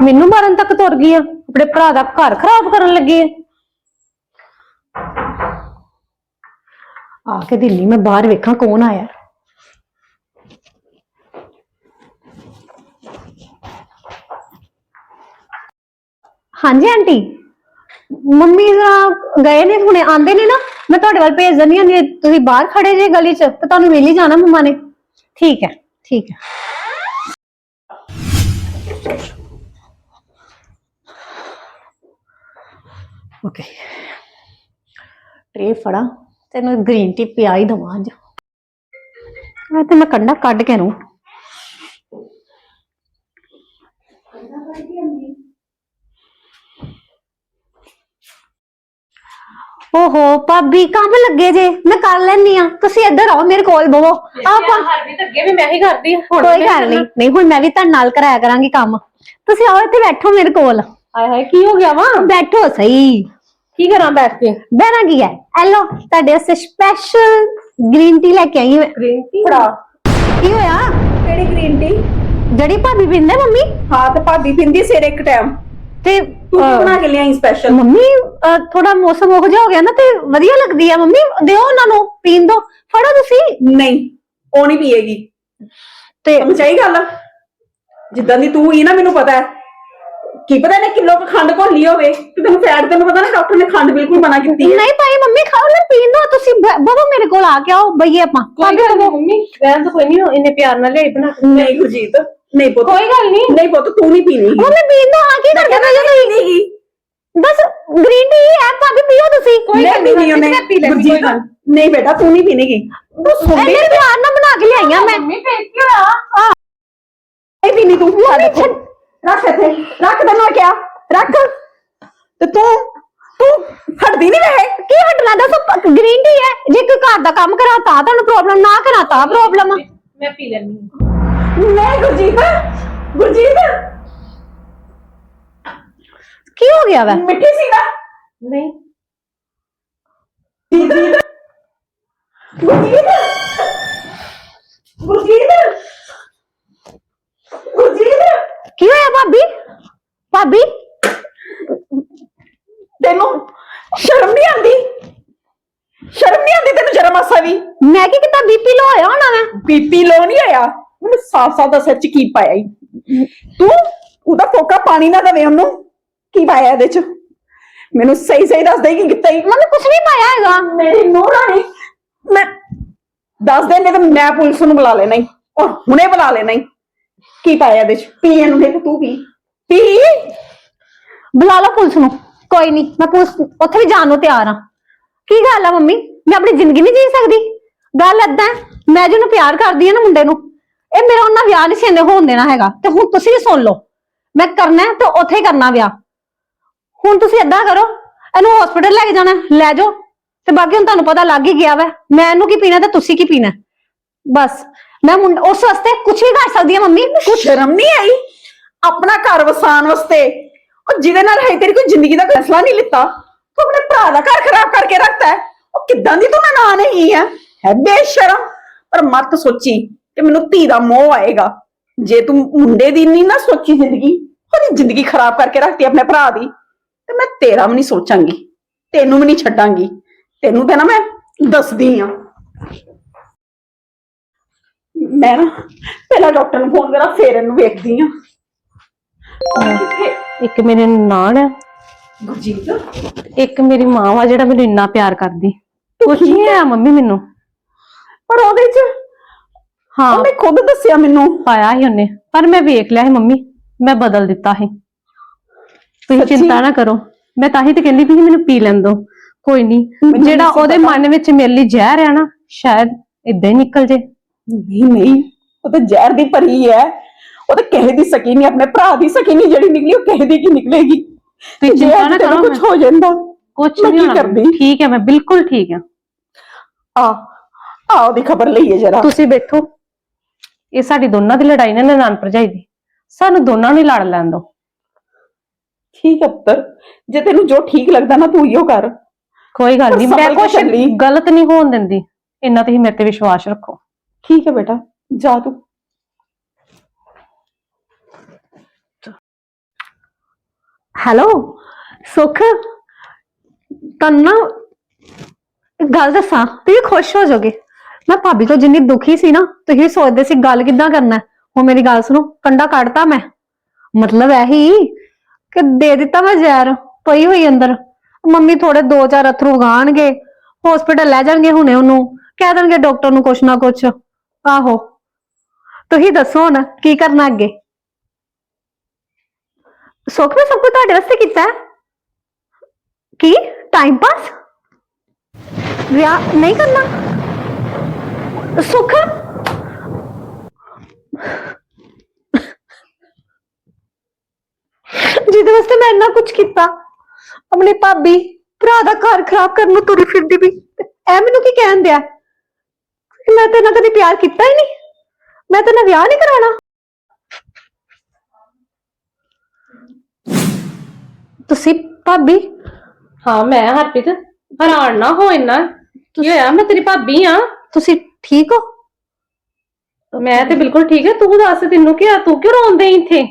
ਮੈਨੂੰ ਮਾਰਨ ਤੱਕ ਤੁਰ ਗਈ ਆ। ਆਪਣੇ ਭਰਾ ਦਾ ਘਰ ਖਰਾਬ ਕਰਨ ਲੱਗੀ ਹੈ ਆ ਕੇ ਦਿੱਲੀ ਮੈਂ ਬਾਹਰ ਵੇਖਾਂ ਕੌਣ ਆਇਆ। ਹਾਂਜੀ, ਆਂਟੀ। ਮੰਮੀ ਜਰਾ ਗਏ ਨੇ, ਹੁਣੇ ਆਂਦੇ ਨੇ ਨਾ। ਮੈਂ ਤੁਹਾਡੇ ਵੱਲ ਭੇਜ ਦਿੰਦੀ ਹਾਂ ਨਹੀਂ ਤੁਸੀਂ ਬਾਹਰ ਖੜੇ ਜੇ ਗਲੀ 'ਚ, ਤਾਂ ਤੁਹਾਨੂੰ ਮਿਲ ਹੀ ਜਾਣਾ ਮੰਮਾ ਨੇ। ਠੀਕ ਹੈ ਠੀਕ ਹੈ। ਓਕੇ। ਟਰੇ ਫੜਾ, ਤੈਨੂੰ ਗ੍ਰੀਨ ਟੀ ਪਿਆ ਹੀ ਦਵਾਂ ਅੱਜ। ਆ ਤੇ ਮੈਂ ਕੰਡਾ ਕੱਢ ਕੇ ਰੂ ਓਹੋ ਭਾਬੀ ਕੰਮ ਲੱਗੇ ਜੇ ਮੈਂ ਕਰ ਲੈਣੀ ਆ ਤੁਸੀਂ ਇੱਧਰ ਆਓ ਮੇਰੇ ਕੋਲ ਬਵੋ। ਆਪਾਂ ਹਰਵੀਤ ਅੱਗੇ ਵੀ ਮੈਂ ਹੀ ਕਰਦੀ ਹੁਣ ਕੋਈ ਗੱਲ ਨਹੀਂ। ਨਹੀਂ ਹੁਣ ਮੈਂ ਵੀ ਤੁਹਾਡੇ ਨਾਲ ਕਰਾਇਆ ਕਰਾਂਗੀ ਕੰਮ। ਤੁਸੀਂ ਆਓ ਇੱਥੇ ਬੈਠੋ ਮੇਰੇ ਕੋਲ। ਹਾਏ ਹਾਏ ਕੀ ਹੋ ਗਿਆ ਵਾ? ਬੈਠੋ ਸਹੀ। ਕੀ ਕਰਾਂ ਬੈਠ ਕੇ? ਬਹਿਣਾ ਕੀ ਹੈ? ਐਲੋ ਤੁਹਾਡੇ ਵਾਸਤੇ ਸਪੈਸ਼ਲ ਗ੍ਰੀਨ ਟੀ ਲੈ ਕੇ ਆਈ ਹਾਂ ਗ੍ਰੀਨ ਟੀ ਫੜਾ ਕੀ ਹੋਇਆ? ਕਿਹੜੀ ਗ੍ਰੀਨ ਟੀ ਜਿਹੜੀ ਭਾਬੀ ਪੀਂਦੇ ਮੰਮੀ? ਹਾਂ ਤੇ ਭਾਬੀ ਪਿੰਦੀ ਸਿਰ ਇੱਕ ਟਾਈਮ ਤੇ ਤੂੰ ਕੀ ਬਣਾ ਕੇ ਲਿਆਈ ਸਪੈਸ਼ਲ ਮੰਮੀ ਥੋੜਾ ਮੌਸਮ ਉਹ ਜਿਹਾ ਹੋ ਗਿਆ ਨਾ ਤੇ ਵਧੀਆ ਲੱਗਦੀ ਆ। ਮੰਮੀ ਦਿਓ ਉਹਨਾਂ ਨੂੰ ਪੀਣ ਦੋ। ਫੜੋ ਤੁਸੀਂ। ਨਹੀਂ ਉਹ ਨਹੀਂ ਪੀਏਗੀ। ਤੇ ਸਮਝ ਆਈ ਗੱਲ ਜਿੱਦਾਂ ਦੀ ਤੂੰ ਹੀ ਨਾ ਮੈਨੂੰ ਪਤਾ ਹੈ। ਕੀ ਪਤਾ ਨੇ ਕਿਲੋ ਕੁ ਖੰਡ ਘੋਲੀ ਹੋਵੇ। ਤੇ ਤੈਨੂੰ ਫੈਟ ਤੈਨੂੰ ਪਤਾ ਨਾ ਡਾਕਟਰ ਨੇ ਖੰਡ ਬਿਲਕੁਲ ਮਨਾ ਕੀਤੀ ਹੈ। ਨਹੀਂ ਭਾਈ ਮੰਮੀ ਖਾਓ ਨਾ ਪੀਣ ਦੋ। ਤੁਸੀਂ ਬਵੋ ਮੇਰੇ ਕੋਲ ਆ ਕੇ ਆਓ ਬਈਏ ਆਪਾਂ। ਕੋਈ ਗੱਲ ਨਹੀਂ ਮੰਮੀ ਰਹਿਣ ਤਾਂ ਕੋਈ ਨਹੀਂ ਇੰਨੇ ਪਿਆਰ ਨਾਲ ਲਿਆਈ ਬਣਾ ਕੇ। ਨਹੀਂ ਗੁਰਜੀਤ। ਨਹੀਂ ਪੁੱਤ। ਕੋਈ ਗੱਲ ਨਹੀਂ। ਨਹੀਂ ਪੁੱਤ ਤੂੰ ਨਹੀਂ ਪੀਣੀ। ਮੰਮੀ ਪੀਣ ਦੋ ਆ ਕੀ ਹੋ ਤੁਸੀਂ। ਨਹੀਂ। ਬਸ ਗ੍ਰੀਨ ਟੀ ਹੈ ਭਾਬੀ ਪੀਓ ਤੁਸੀਂ। ਕੋਈ ਗੱਲ ਨਹੀਂ ਪੀਣੀ ਉਹਨੇ ਮੈਂ ਪੀ ਕੋਈ ਗੱਲ ਨਹੀਂ ਬੇਟਾ ਤੂੰ ਨਹੀਂ ਪੀਣੀਗੀ। ਤੂੰ ਇੰਨੇ ਪਿਆਰ ਨਾਲ ਬਣਾ ਕੇ ਲਿਆਈਆਂ ਮੈਂ। ਮੰਮੀ ਫੇਰ ਕੀ ਹੋਇਆ? ਨਹੀਂ ਪੀਣੀ ਤੂੰ। ਛੱਡ ਇੱਥੇ। ਰੱਖ ਇੱਥੇ। ਰੱਖ ਤੈਨੂੰ ਕਿਹਾ। ਰੱਖ। ਤੇ ਤੂੰ ਤੂੰ ਹਟਦੀ ਨਹੀਂ ਵੇ ਕੀ ਹਟਣਾ? ਦੱਸੋ ਗ੍ਰੀਨ ਟੀ ਹੈ। ਜੇ ਕੋਈ ਘਰ ਦਾ ਕੰਮ ਕਰਾ ਤਾਂ ਤੁਹਾਨੂੰ ਪ੍ਰੋਬਲਮ ਨਾ ਕਰਾ ਤਾਂ ਪ੍ਰੋਬਲਮ ਮੈਂ ਪੀ ਲੈਣੀ ਨਹੀਂ ਗੁਰਜੀਤ ਗੁਰਜੀਤ? ਕੀ ਹੋ ਗਿਆ ਵੈ? ਮਿੱਠੀ ਸੀ ਨਾ? ਨਹੀਂ। ਗੁਰਜੀਤ? ਗੁਰਜੀਤ? ਗੁਰਜੀਤ? ਗੁਰਜੀਤ? ਕੀ ਹੋਇਆ ਭਾਬੀ? ਭਾਬੀ? ਤੈਨੂੰ ਸ਼ਰਮ ਨਹੀਂ ਆਉਂਦੀ? ਸ਼ਰਮ ਨਹੀਂ ਆਉਂਦੀ ਤੈਨੂੰ ਜਰਾ ਮਾਸਾ ਵੀ? ਮੈਂ ਕੀ ਕੀਤਾ? ਬੀਪੀ ਲੋ ਹੋਇਆ ਹੋਣਾ ਮੈਂ ਬੀਪੀ ਲੋ ਨਹੀਂ ਆਇਆ? ਮੈਨੂੰ ਸਾਫ਼ ਸਾਫ਼ ਦੱਸ ਚ ਕੀ ਪਾਇਆ ਈ। ਤੂੰ ਉਹਦਾ ਫੋਕਾ ਪਾਣੀ ਨਾ ਦੇਵੇ ਉਹਨੂੰ। ਕੀ ਪਾਇਆ ਇਹਦੇ ਚ? ਮੈਨੂੰ ਸਹੀ ਸਹੀ ਦੱਸ ਦੇ ਕੀ ਕੀਤਾ ਈ। ਮੰਮੀ ਕੁਝ ਨਹੀਂ ਪਾਇਆ ਹੈਗਾ। ਮੇਰੀ ਨੂੰਹ ਰਾਣੀ। ਮੈਂ ਦੱਸ ਦੇ ਨਹੀਂ ਤਾਂ ਮੈਂ ਪੁਲਿਸ ਨੂੰ ਬੁਲਾ ਲੈਣਾ ਈ। ਔਰ ਹੁਣੇ ਬੁਲਾ ਲੈਣਾ ਈ। ਕੀ ਪਾਇਆ ਇਹਦੇ ਚ? ਪੀ ਇਹਨੂੰ ਦੇਖ ਤੂੰ ਪੀ। ਪੀ? ਬੁਲਾ ਲਓ ਪੁਲਿਸ ਨੂੰ। ਕੋਈ ਨਹੀਂ ਮੈਂ ਪੁਲਿਸ ਉੱਥੇ ਵੀ ਜਾਣ ਨੂੰ ਤਿਆਰ ਹਾਂ ਕੀ ਗੱਲ ਆ ਮੰਮੀ? ਮੈਂ ਆਪਣੀ ਜ਼ਿੰਦਗੀ ਨਹੀਂ ਜੀ ਸਕਦੀ। ਗੱਲ ਏਦਾਂ ਹੈ, ਮੈਂ ਜਿਹਨੂੰ ਪਿਆਰ ਕਰਦੀ ਹਾਂ ਨਾ ਮੁੰਡੇ ਨੂੰ ਇਹ ਮੇਰਾ ਉਹਨਾਂ ਵਿਆਹ ਨਹੀਂ ਸੀ ਹੋਣ ਦੇਣਾ ਹੈਗਾ ਤੇ ਹੁਣ ਤੁਸੀਂ ਵੀ ਸੁਣ ਲਓ। ਮੈਂ ਕਰਨਾ ਹੈ ਤੇ ਉੱਥੇ ਹੀ ਕਰਨਾ ਵਿਆਹ। ਹੁਣ ਤੁਸੀਂ ਏਦਾਂ ਕਰੋ ਇਹਨੂੰ ਹਸਪੀਟਲ ਲੈ ਕੇ ਜਾਣਾ ਹੈ, ਲੈ ਜਾਓ। ਤੇ ਬਾਕੀ ਹੁਣ ਤੁਹਾਨੂੰ ਪਤਾ ਲੱਗ ਹੀ ਗਿਆ ਵਾ ਮੈਂ ਇਹਨੂੰ ਕੀ ਪੀਣਾ ਤੇ ਤੁਸੀਂ ਕੀ ਪੀਣਾ। ਬਸ ਮੈਂ ਮੁੰਡ- ਉਸ ਵਾਸਤੇ ਕੁਝ ਵੀ ਕਰ ਸਕਦੀ ਹਾਂ ਮੰਮੀ ਕੁਛ ਸ਼ਰਮ ਨਹੀਂ ਆਈ। ਆਪਣਾ ਘਰ ਵਸਾਉਣ ਵਾਸਤੇ ਉਹ ਜਿਹਦੇ ਨਾਲ ਹੈ ਤੇਰੀ ਕੋਈ ਜ਼ਿੰਦਗੀ ਦਾ ਫੈਸਲਾ ਨਹੀਂ ਲਿੱਤਾ ਤੂੰ ਆਪਣੇ ਭਰਾ ਦਾ ਘਰ ਖਰਾਬ ਕਰਕੇ ਰੱਖਤਾ ਹੈ। ਉਹ ਕਿੱਦਾਂ ਦੀ ਤੂੰ ਨਾ ਨਹੀਂ ਹੈ ਹੈ ਬੇਸ਼ਰਮ। ਪਰ ਮਤ ਸੋਚੀ ਕਿ ਮੈਨੂੰ ਧੀ ਦਾ ਮੋਹ ਆਏਗਾ। ਜੇ ਤੂੰ ਮੁੰਡੇ ਦੀ ਨਹੀਂ ਨਾ ਸੋਚੀ ਜ਼ਿੰਦਗੀ ਉਹਦੀ ਜ਼ਿੰਦਗੀ ਖਰਾਬ ਕਰਕੇ ਰੱਖਤੀ ਆਪਣੇ ਭਰਾ ਦੀ ਤੇ ਮੈਂ ਤੇਰਾ ਵੀ ਨਹੀਂ ਸੋਚਾਂਗੀ ਤੈਨੂੰ ਵੀ ਨਹੀਂ ਛੱਡਾਂਗੀ ਤੈਨੂੰ ਤੇ ਨਾ ਮੈਂ ਦੱਸਦੀ ਆ। ਮੈਂ ਨਾ ਪਹਿਲਾਂ ਡਾਕਟਰ ਨੂੰ ਫੋਨ ਕਰਾਂ ਫੇਰ ਇਹਨੂੰ ਵੇਖਦੀ ਆ। ਇੱਕ ਮੇਰੇ ਨਾਲ ਆ। ਗੁਰਜੀਤ? ਇੱਕ ਮੇਰੀ ਮਾਂ ਵਾ ਜਿਹੜਾ ਮੈਨੂੰ ਇੰਨਾ ਪਿਆਰ ਕਰਦੀ। ਕੁਛ ਨਹੀਂ ਹੈ ਮੰਮੀ ਮੈਨੂੰ? ਪਰ ਉਹਦੇ ਚ ਹਾਂ। ਉਹਨੇ ਖੁਦ ਦੱਸਿਆ ਮੈਨੂੰ। ਪਾਇਆ ਸੀ ਉਹਨੇ ਪਰ ਮੈਂ ਵੇਖ ਲਿਆ ਸੀ ਮੰਮੀ ਮੈਂ ਬਦਲ ਦਿੱਤਾ ਸੀ। ਤੁਸੀਂ ਸੱਚੀ? ਚਿੰਤਾ ਨਾ ਕਰੋ ਮੈਂ ਤਾਂ ਹੀ ਤੇ ਕਹਿੰਦੀ ਵੀ ਮੈਨੂੰ ਪੀ ਲੈਣ ਦਿਓ ਕੋਈ ਨਹੀਂ ਮੈਨੂੰ ਜਿਹੜਾ ਨਹੀਂ ਸੀ ਉਹਦੇ ਪਤਾ। ਮਨ ਵਿੱਚ ਮੇਰੇ ਲਈ ਜ਼ਹਿਰ ਆ ਨਾ ਸ਼ਾਇਦ ਇਦਾਂ ਹੀ ਨਿਕਲ ਜੇ। ਨਹੀਂ ਨਹੀਂ ਉਹ ਤਾਂ ਜ਼ਹਿਰ ਦੀ ਭਰੀ ਹੈ। ਉਹ ਤਾਂ ਕਿਸੇ ਦੀ ਸਕੀ ਨਹੀਂ ਆਪਣੇ ਭਰਾ ਦੀ ਸਕੀ ਨਹੀਂ ਜਿਹੜੀ ਨਿਕਲੀ ਉਹ ਕਿਸੇ ਦੀ ਕੀ ਨਿਕਲੇਗੀ? ਤੁਸੀਂ ਜੇ ਚਿੰਤਾ ਨਾ ਕਰੋ ਕੁਝ ਹੋ ਜਾਂਦਾ ਮੈਂ ਨਹੀਂ ਕੀ ਹੋਣਾ। ਕਰਦੀ? ਠੀਕ ਹੈ ਮੈਂ ਬਿਲਕੁਲ ਠੀਕ ਹਾਂ। ਆ ਆ ਉਹਦੀ ਖਬਰ ਲਈਏ ਜਰਾ। ਤੁਸੀਂ ਬੈਠੋ। ਇਹ ਸਾਡੀ ਦੋਨਾਂ ਦੀ ਲੜਾਈ ਨਾ ਨਨਾਣ ਭਰਜਾਈ ਦੀ। ਸਾਨੂੰ ਦੋਨਾਂ ਨੂੰ ਹੀ ਲੜ ਲੈਣ ਦਿਓ। ਠੀਕ ਹੈ ਪੁੱਤਰ ਜੇ ਤੈਨੂੰ ਜੋ ਠੀਕ ਲੱਗਦਾ ਨਾ ਤੂੰ ਇਹੋ ਕਰ। ਕੋਈ ਗੱਲ ਪਰ ਨਹੀਂ ਮੈਂ ਸੰਭਲ ਕੇ ਕੁਛ ਚੱਲੀ। ਗਲਤ ਨਹੀਂ ਹੋਣ ਦਿੰਦੀ। ਇੰਨਾ ਤੁਸੀਂ ਮੇਰੇ ਤੇ ਵਿਸ਼ਵਾਸ ਰੱਖੋ। ਠੀਕ ਹੈ ਬੇਟਾ ਜਾ ਤੂੰ। ਹੈਲੋ ਸੁਖ ਤੰਨਾ ਗੱਲ ਦੱਸਾਂ ਤੁਸੀਂ ਖੁਸ਼ ਹੋ ਜਾਓਗੇ। ਮੈਂ ਭਾਬੀ ਤੋਂ ਜਿੰਨੀ ਦੁਖੀ ਸੀ ਨਾ, ਤੁਸੀਂ ਸੋਚਦੇ ਸੀ ਗੱਲ ਕਿੱਦਾਂ ਕਰਨਾ ਹੈ। ਹੁਣ ਮੇਰੀ ਗੱਲ ਸੁਣੋ, ਕੰਡਾ ਕੱਢਤਾ ਮੈਂ। ਮਤਲਬ ਇਹੀ ਕਿ ਦੇ ਦਿੱਤਾ ਮੈਂ ਜ਼ਹਿਰ, ਪਈ ਹੋਈ ਅੰਦਰ। ਮੰਮੀ ਥੋੜੇ ਦੋ ਚਾਰ ਅਥਰੂ ਵਗਾਣਗੇ ਹਸਪੀਟਲ ਲੈ ਜਾਣਗੇ ਹੁਣੇ ਉਹਨੂੰ, ਕਹਿ ਦੇਣਗੇ ਡਾਕਟਰ ਨੂੰ ਕੁਛ ਨਾ ਕੁਛ। ਆਹੋ। ਤੁਸੀਂ ਦੱਸੋ ਹੁਣ, ਕੀ ਕਰਨਾ ਅੱਗੇ? ਸੁੱਖ ਮੈਂ ਸਭ ਕੁਝ ਤੁਹਾਡੇ ਵਾਸਤੇ ਕੀਤਾ ਹੈ? ਕੀ? ਟਾਈਮ ਪਾਸ ਵਿਆਹ ਨਹੀਂ ਕਰਨਾ? ਸੁਖ? ਜਿਹਦੇ ਵਾਸਤੇ ਮੈਂ ਇੰਨਾ ਕੁਝ ਕੀਤਾ। ਆਪਣੀ ਭਾਬੀ ਭਰਾ ਦਾ ਘਰ ਖਰਾਬ ਕਰਨ ਨੂੰ ਤੁਰੀ ਫਿਰਦੀ ਵੀ ਇਹ ਮੈਨੂੰ ਕੀ ਕਹਿਣ ਦਿਆ? ਮੈਂ ਤੇ ਨਾਲ ਕਦੇ ਪਿਆਰ ਕੀਤਾ ਹੀ ਨਹੀਂ। ਮੈਂ ਤੇ ਨਾਲ ਵਿਆਹ ਨਹੀਂ ਕਰਾਉਣਾ। ਤੁਸੀਂ ਭਾਬੀ? ਹਾਂ ਮੈਂ ਹਰਪ੍ਰੀਤ। ਹੈਰਾਨ ਨਾ ਹੋ ਇੰਨਾ। ਕੀ ਹੋਇਆ? ਮੈਂ ਤੇਰੀ ਭਾਬੀ ਆ ਤੁਸੀਂ ਠੀਕ ਹੋ? ਮੈਂ ਤੇ ਬਿਲਕੁਲ ਠੀਕ ਹੈ। ਤੂੰ ਦੱਸ ਤੈਨੂੰ ਕੀ ਆ? ਤੂੰ ਕਿਉਂ ਰੋਂਦੇ ਇੱਥੇ?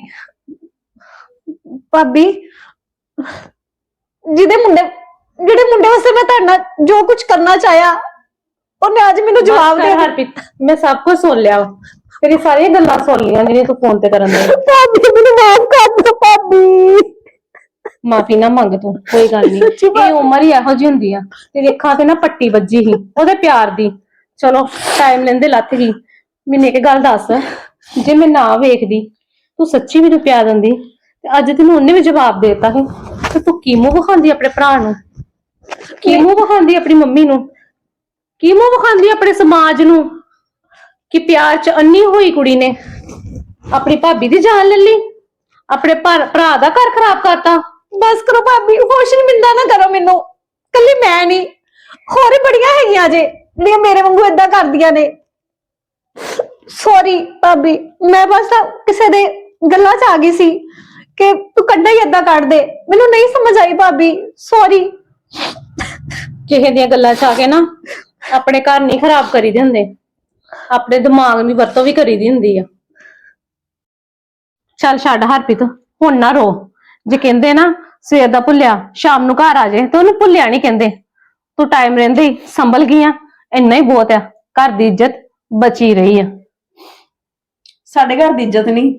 ਭਾਬੀ ਜਿਹਦੇ ਮੁੰਡੇ ਜਿਹੜੇ ਮੁੰਡੇ ਵਾਸਤੇ ਮੈਂ ਤੁਹਾਡੇ ਨਾਲ ਜੋ ਕੁਝ ਕਰਨਾ ਚਾਹਿਆ ਉਹਨੇ ਅੱਜ ਮੈਨੂੰ ਜਵਾਬ ਦੇ ਹਰਪ੍ਰੀਤ ਮੈਂ ਸਭ ਕੁਝ ਸੁਣ ਲਿਆ। ਤੇਰੀ ਸਾਰੀਆਂ ਗੱਲਾਂ ਸੁਣ ਲਈਆਂ ਜਿਹੜੀਆਂ ਤੂੰ ਫੋਨ ਤੇ ਕਰਨ ਦੇ। ਭਾਬੀ ਮੈਨੂੰ ਮਾਫ ਕਰ ਦਿਓ ਭਾਬੀ। ਮਾਫੀ ਨਾ ਮੰਗ ਤੂੰ ਕੋਈ ਗੱਲ ਨਹੀਂ ਇਹ ਉਮਰ ਹੀ ਇਹੋ ਜਿਹੀ ਹੁੰਦੀ ਆ। ਤੇਰੀ ਅੱਖਾਂ ਤੇ ਨਾ ਪੱਟੀ ਵੱਜੀ ਸੀ ਉਹਦੇ ਪਿਆਰ ਦੀ। ਚਲੋ ਟਾਈਮ ਲੈਂਦੇ ਲੱਥ ਗਈ ਮੈਨੂੰ ਇੱਕ ਗੱਲ ਦੱਸ, ਜੇ ਮੈਂ ਨਾ ਵੇਖਦੀ, ਤੂੰ ਸੱਚੀ ਮੈਨੂੰ ਪਿਆਰ ਦਿੰਦੀ, ਤੇ ਅੱਜ ਤੈਨੂੰ ਉਹਨੇ ਵੀ ਜਵਾਬ ਦੇਤਾ ਸੀ, ਤੇ ਤੂੰ ਕੀ ਮੂੰਹ ਵਿਖਾਉਂਦੀ ਆਪਣੇ ਭਰਾ ਨੂੰ? ਕੀ ਮੂੰਹ ਵਿਖਾਉਂਦੀ ਆਪਣੀ ਮੰਮੀ ਨੂੰ? ਕੀ ਮੂੰਹ ਵਿਖਾਉਂਦੀ ਆਪਣੇ ਸਮਾਜ ਨੂੰ? ਕਿ ਪਿਆਰ ਚ ਅੰਨੀ ਹੋਈ ਕੁੜੀ ਨੇ? ਆਪਣੀ ਭਾਬੀ ਦੀ ਜਾਨ ਲੈ ਲਈ? ਆਪਣੇ ਭਰ- ਭਰਾ ਦਾ ਘਰ ਖਰਾਬ ਕਰਤਾ? ਬਸ ਕਰੋ ਭਾਬੀ, ਹੋਸ਼ ਨਹੀਂ ਮਿਲਦਾ ਨਾ ਕਰੋ ਮੈਨੂੰ। ਕੱਲੀ ਮੈਂ ਨਹੀਂ। ਹੋਰ ਵੀ ਬੜੀਆਂ ਹੈਗੀਆਂ ਜੇ। ਜਿਹੜੀਆਂ ਮੇਰੇ ਵਾਂਗੂ ਇਦਾਂ ਕਰਦੀਆਂ ਨੇ। ਸੌਰੀ ਭਾਬੀ, ਮੈਂ ਬਸ ਕਿਸੇ ਦੇ ਗੱਲਾਂ 'ਚ ਆ ਗਈ ਸੀ ਕਿ ਤੂੰ ਕੱਢਾ ਹੀ ਏਦਾਂ ਕੱਢ ਦੇ। ਮੈਨੂੰ ਨਹੀਂ ਸਮਝ ਆਈ ਭਾਬੀ ਸੌਰੀ ਕਿਸੇ ਦੀਆਂ ਗੱਲਾਂ ਚ ਆ ਕੇ ਨਾ ਆਪਣੇ ਘਰ ਨਹੀਂ ਖਰਾਬ ਕਰੀਦੇ ਹੁੰਦੇ। ਆਪਣੇ ਦਿਮਾਗ ਦੀ ਵਰਤੋਂ ਵੀ ਕਰੀਦੀ ਹੁੰਦੀ ਆ। ਚੱਲ ਛੱਡ ਹਰਪ੍ਰੀਤ, ਹੁਣ ਨਾ ਰੋ। ਜੇ ਕਹਿੰਦੇ ਨਾ ਸਵੇਰ ਦਾ ਭੁੱਲਿਆ, ਸ਼ਾਮ ਨੂੰ ਘਰ ਆ ਜਾਏ ਤੇ ਉਹਨੂੰ ਭੁੱਲਿਆ ਨਹੀਂ ਕਹਿੰਦੇ। ਤੂੰ ਟਾਈਮ ਰਹਿੰਦੇ ਹੀ ਸੰਭਲ ਗਈ ਆ। ਇੰਨਾ ਹੀ ਬਹੁਤ ਆ, ਘਰ ਦੀ ਇੱਜ਼ਤ ਬਚੀ ਰਹੀ ਆ। ਸਾਡੇ ਘਰ ਦੀ ਇੱਜ਼ਤ ਨਹੀਂ,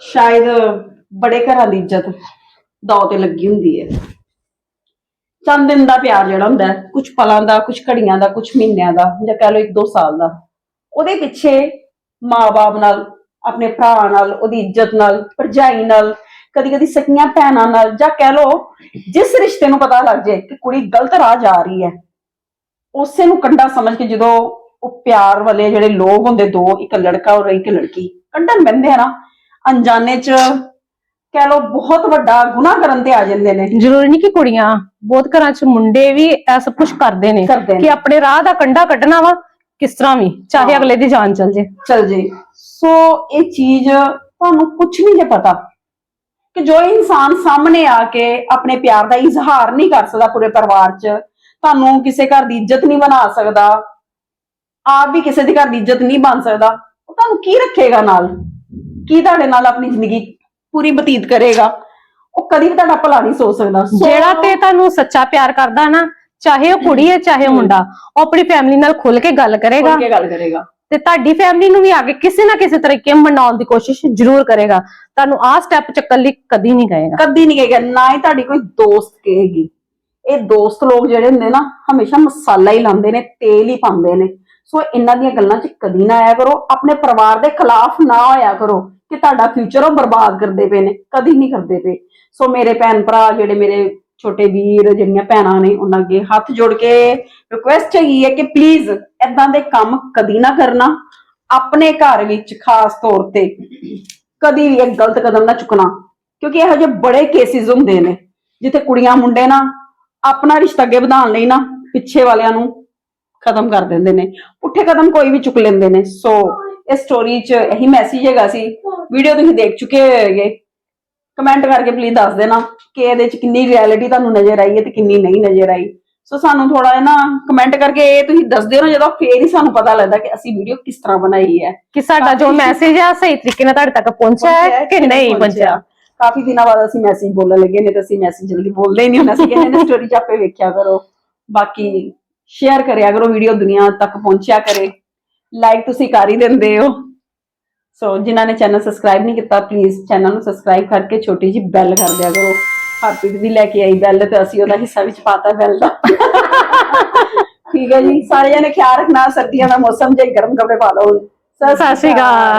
ਸ਼ਾਇਦ ਬੜੇ ਘਰਾਂ ਦੀ ਇੱਜ਼ਤ ਦਾਅ ਤੇ ਲੱਗੀ ਹੁੰਦੀ ਹੈ। ਚੰਦ ਦਿਨ ਦਾ ਪਿਆਰ ਜਿਹੜਾ ਹੁੰਦਾ ਕੁਝ ਪਲਾਂ ਦਾ ਕੁਝ ਘੜੀਆਂ ਦਾ ਕੁਝ ਮਹੀਨਿਆਂ ਦਾ, ਜਾਂ ਕਹਿ ਲਓ 1-2 ਸਾਲ ਦਾ, ਉਹਦੇ ਪਿੱਛੇ ਮਾਂ-ਬਾਪ ਨਾਲ, ਆਪਣੇ ਭਰਾ ਨਾਲ, ਉਹਦੀ ਇੱਜ਼ਤ ਨਾਲ, ਭਰਜਾਈ ਨਾਲ, ਕਦੀ-ਕਦੀ ਸਕੀਆਂ ਭੈਣਾਂ ਨਾਲ, ਜਾਂ ਕਹਿ ਲਓ ਜਿਸ ਰਿਸ਼ਤੇ ਨੂੰ ਪਤਾ ਲੱਗ ਜਾਏ ਕਿ ਕੁੜੀ ਗਲਤ ਰਾਹ ਜਾ ਰਹੀ ਹੈ। ਉਸੇ ਨੂੰ ਕੰਡਾ ਸਮਝ ਕੇ ਜਦੋਂ ਉਹ ਪਿਆਰ ਵਾਲੇ ਜਿਹੜੇ ਲੋਕ ਹੁੰਦੇ ਦੋ ਇੱਕ ਲੜਕਾ ਔਰ ਇੱਕ ਲੜਕੀ ਕੰਡਨ ਬੰਦੇ ਆ ਨਾ ਅਣਜਾਣੇ ਚ ਕਹਿ ਲਓ ਬਹੁਤ ਵੱਡਾ ਗੁਨਾਹ ਕਰਨ ਤੇ ਆ ਜਾਂਦੇ ਨੇ ਜ਼ਰੂਰੀ ਨਹੀਂ ਕਿ ਕੁੜੀਆਂ ਬਹੁਤ ਘਰਾਂ 'ਚ ਮੁੰਡੇ ਵੀ ਇਹ ਸਭ ਕੁਝ ਕਰਦੇ ਨੇ ਕਰਦੇ ਨੇ। ਕਿ ਆਪਣੇ ਰਾਹ ਦਾ ਕੰਡਾ ਕੱਢਣਾ ਵਾ ਕਿਸ ਤਰ੍ਹਾਂ ਵੀ ਚਾਹੇ ਹਾਂ। ਅਗਲੇ ਦੀ ਜਾਨ ਚਲ ਜੇ ਚਲ ਜੇ ਸੋ ਇਹ ਚੀਜ਼ ਤੁਹਾਨੂੰ ਕੁਝ ਨਹੀਂ ਜੇ ਪਤਾ ਕਿ ਜੋ ਇਨਸਾਨ ਸਾਹਮਣੇ ਆ ਕੇ ਆਪਣੇ ਪਿਆਰ ਦਾ ਇਜ਼ਹਾਰ ਨਹੀਂ ਕਰ ਸਕਦਾ ਪੂਰੇ ਪਰਿਵਾਰ 'ਚ ਤੁਹਾਨੂੰ ਕਿਸੇ ਘਰ ਦੀ ਇੱਜ਼ਤ ਨਹੀਂ ਬਣਾ ਸਕਦਾ। ਆਪ ਵੀ ਕਿਸੇ ਦੇ ਘਰ ਦੀ ਇੱਜ਼ਤ ਨਹੀਂ ਬਣ ਸਕਦਾ। ਉਹ ਤੁਹਾਨੂੰ ਕੀ ਰੱਖੇਗਾ ਨਾਲ? ਕੀ ਤੁਹਾਡੇ ਨਾਲ ਆਪਣੀ ਜ਼ਿੰਦਗੀ ਪੂਰੀ ਬਤੀਤ ਕਰੇਗਾ? ਉਹ ਕਦੀ ਵੀ ਤੁਹਾਡਾ ਭਲਾ ਨਹੀਂ ਸੋਚ ਸਕਦਾ। ਜਿਹੜਾ ਤੇ ਤੁਹਾਨੂੰ ਸੱਚਾ ਪਿਆਰ ਕਰਦਾ ਨਾ ਚਾਹੇ ਉਹ ਕੁੜੀ ਹੈ ਚਾਹੇ ਮੁੰਡਾ ਉਹ ਆਪਣੀ ਫੈਮਿਲੀ ਨਾਲ ਖੁੱਲ ਕੇ ਗੱਲ ਕਰੇਗਾ। ਕੇ ਗੱਲ ਕਰੇਗਾ। ਤੇ ਤੁਹਾਡੀ ਫੈਮਿਲੀ ਨੂੰ ਵੀ ਆ ਕੇ ਕਿਸੇ ਨਾ ਕਿਸੇ ਤਰੀਕੇ ਮਨਾਉਣ ਦੀ ਕੋਸ਼ਿਸ਼ ਜ਼ਰੂਰ ਕਰੇਗਾ। ਤੁਹਾਨੂੰ ਆਹ ਸਟੈਪ ਚੱਕਣ ਲਈ ਕਦੀ ਨਹੀਂ ਕਹੇਗਾ। ਕਦੀ ਨਹੀਂ ਕਹੇਗਾ। ਨਾ ਹੀ ਤੁਹਾਡੀ ਕੋਈ ਦੋਸਤ ਕਹੇਗੀ। ਇਹ ਦੋਸਤ ਲੋਕ ਜਿਹੜੇ ਹੁੰਦੇ ਨਾ, ਹਮੇਸ਼ਾ ਮਸਾਲਾ ਹੀ ਲਾਉਂਦੇ ਨੇ, ਤੇਲ ਹੀ ਪਾਉਂਦੇ ਨੇ। ਸੋ ਇਹਨਾਂ ਦੀਆਂ ਗੱਲਾਂ 'ਚ ਕਦੀ ਨਾ ਆਇਆ ਕਰੋ, ਆਪਣੇ ਪਰਿਵਾਰ ਦੇ ਖਿਲਾਫ ਨਾ ਹੋਇਆ ਕਰੋ ਕਿ ਤੁਹਾਡਾ ਫਿਊਚਰ ਉਹ ਬਰਬਾਦ ਕਰਦੇ ਪਏ ਨੇ, ਕਦੀ ਨਹੀਂ ਕਰਦੇ ਪਏ। ਸੋ ਮੇਰੇ ਭੈਣ ਭਰਾ ਜਿਹੜੇ ਮੇਰੇ ਛੋਟੇ ਵੀਰ, ਜਿਹੜੀਆਂ ਭੈਣਾਂ ਨੇ, ਉਹਨਾਂ ਅੱਗੇ ਹੱਥ ਜੋੜ ਕੇ ਰਿਕੁਐਸਟ ਹੈਗੀ ਹੈ ਕਿ ਪਲੀਜ਼ ਐਦਾਂ ਦੇ ਕੰਮ ਕਦੀ ਨਾ ਕਰਨਾ, ਆਪਣੇ ਘਰ ਵਿੱਚ ਖਾਸ ਤੌਰ ਤੇ ਕਦੀ ਵੀ ਇਹ ਗਲਤ ਕਦਮ ਨਾ ਚੁੱਕਣਾ, ਕਿਉਂਕਿ ਇਹੋ ਜਿਹੇ ਬੜੇ ਕੇਸਿਸ ਹੁੰਦੇ ਨੇ, ਜਿੱਥੇ ਕੁੜੀਆਂ ਮੁੰਡੇ ਨਾ ਆਪਣਾ ਰਿਸ਼ਤਾ ਅੱਗੇ ਵਧਾਉਣ ਲਈ ਨਾ ਪਿੱਛੇ ਵਾਲਿਆਂ ਨੂੰ ਖਤਮ ਕਰ ਦਿੰਦੇ ਨੇ। ਪੁੱਠੇ ਕਦਮ ਕੋਈ ਵੀ ਚੁੱਕ ਲੈਂਦੇ ਨੇ। ਸੋ ਇਸ ਸਟੋਰੀ 'ਚ ਇਹੀ ਮੈਸੇਜ ਹੈਗਾ ਸੀ। ਵੀਡੀਓ ਤੁਸੀਂ ਦੇਖ ਚੁੱਕੇ ਹੋਗੇ ਕਮੈਂਟ ਕਰਕੇ ਪਲੀਜ਼ ਦੱਸ ਦੇਣਾ ਕਿ ਇਹਦੇ 'ਚ ਕਿੰਨੀ ਰਿਐਲਿਟੀ ਤੁਹਾਨੂੰ ਨਜ਼ਰ ਆਈ ਹੈ ਤੇ ਕਿੰਨੀ ਨਹੀਂ ਨਜ਼ਰ ਆਈ। ਸੋ ਸਾਨੂੰ ਥੋੜਾ ਜਿਹਾ ਨਾ ਕਮੈਂਟ ਕਰਕੇ ਇਹ ਤੁਸੀਂ ਦੱਸਦੇ ਹੋ ਜਦੋਂ ਫੇਰ ਹੀ ਸਾਨੂੰ ਪਤਾ ਲੱਗਦਾ ਕਿ ਅਸੀਂ ਵੀਡੀਓ ਕਿਸ ਤਰ੍ਹਾਂ ਬਣਾਈ ਹੈ। ਕਿ ਸਾਡਾ ਜੋ ਮੈਸੇਜ ਆ ਸਹੀ ਤਰੀਕੇ ਨਾਲ ਤੁਹਾਡੇ ਤੱਕ ਪਹੁੰਚਿਆ ਹੈ ਕਿ ਨਹੀਂ ਪਹੁੰਚਿਆ। ਕਾਫੀ ਦਿਨਾਂ ਬਾਅਦ ਅਸੀਂ ਮੈਸੇਜ ਬੋਲਣ ਲੱਗੇ ਨੇ ਤੇ ਅਸੀਂ ਮੈਸੇਜ ਜਲਦੀ ਬੋਲਦੇ ਹੀ ਨਹੀਂ ਹੁੰਦੇ। ਅਸੀਂ ਕਹਿੰਦੇ ਨੇ ਸਟੋਰੀ ਚ ਆਪੇ ਵੇਖਿਆ ਕਰੋ। ਬਾਕੀ ਸ਼ੇਅਰ ਕਰਿਆ ਕਰੋ ਵੀਡੀਓ ਦੁਨੀਆ ਤੱਕ ਪਹੁੰਚਿਆ ਕਰੇ। ਲਾਈਕ ਤੁਸੀਂ ਕਰ ਹੀ ਦਿੰਦੇ ਹੋ। ਸੋ ਜਿਨ੍ਹਾਂ ਨੇ ਚੈਨਲ ਸਬਸਕ੍ਰਾਈਬ ਨਹੀਂ ਕੀਤਾ ਪਲੀਜ਼ ਚੈਨਲ ਨੂੰ ਸਬਸਕ੍ਰਾਈਬ ਕਰਕੇ ਛੋਟੀ ਜਿਹੀ ਬੈਲ ਕਰ ਦਿਆ ਕਰੋ। ਹਰਪ੍ਰੀਤ ਦੀ ਲੈ ਕੇ ਆਈ ਬੈਲ ਤੇ ਅਸੀਂ ਉਹਦਾ ਹਿੱਸਾ ਵਿੱਚ ਪਾਤਾ ਬੈਲ ਦਾ। ਠੀਕ ਹੈ ਜੀ ਸਾਰੇ ਜਣੇ ਖਿਆਲ ਰੱਖਣਾ, ਸਰਦੀਆਂ ਦਾ ਮੌਸਮ ਜੇ ਗਰਮ ਕੱਪੜੇ ਪਾ ਲਓ। ਸਤਿ ਸ਼੍ਰੀ ਅਕਾਲ।